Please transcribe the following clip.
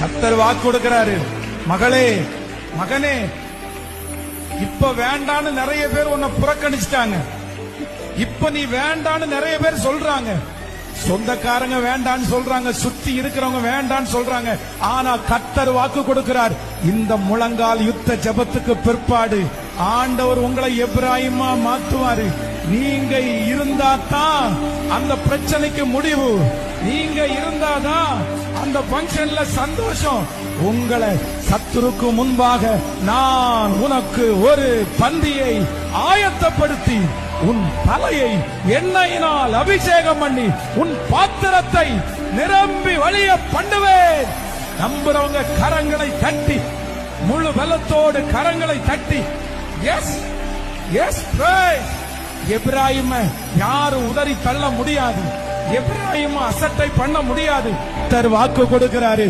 கத்தர் வாக்கு கொடுக்கிறாரு. மகளே மகனே இப்ப வேண்டான்னு நிறைய பேர் உன்னை புறக்கணிச்சிட்டாங்க. இப்ப நீ வேண்டான்னு நிறைய பேர் சொல்றாங்க. சொந்தக்காரங்க வேண்டான்னு சொல்றாங்க சுத்தி இருக்கிறவங்க வேண்டான்னு சொல்றாங்க. ஆனா கத்தர் வாக்கு கொடுக்கிறார். இந்த முழங்கால் யுத்த ஜெபத்துக்கு பிற்பாடு ஆண்டவர் உங்களை எப்ராஹிமா மாத்துவாரு. நீங்க இருந்தா தான் அந்த பிரச்சனைக்கு முடிவு. நீங்க இருந்தாதான் அந்த பங்கன்ல சந்தோஷம். உங்களை சத்துருக்கு முன்பாக நான் உனக்கு ஒரு பந்தியை ஆயத்தப்படுத்தி உன் தலையை எண்ணெயினால் அபிஷேகம் பண்ணி உன் பாத்திரத்தை நிரம்பி வழிய பண்ணுவேன். நம்புறவங்க கரங்களை தட்டி முழு பலத்தோடு கரங்களை தட்டி எஸ் எஸ் எப்ராஹிம யாரும் உதறி தள்ள முடியாது. எப்ராஹிம அசட்டை பண்ண முடியாது. தர் வாக்கு கொடுக்கிறாரு.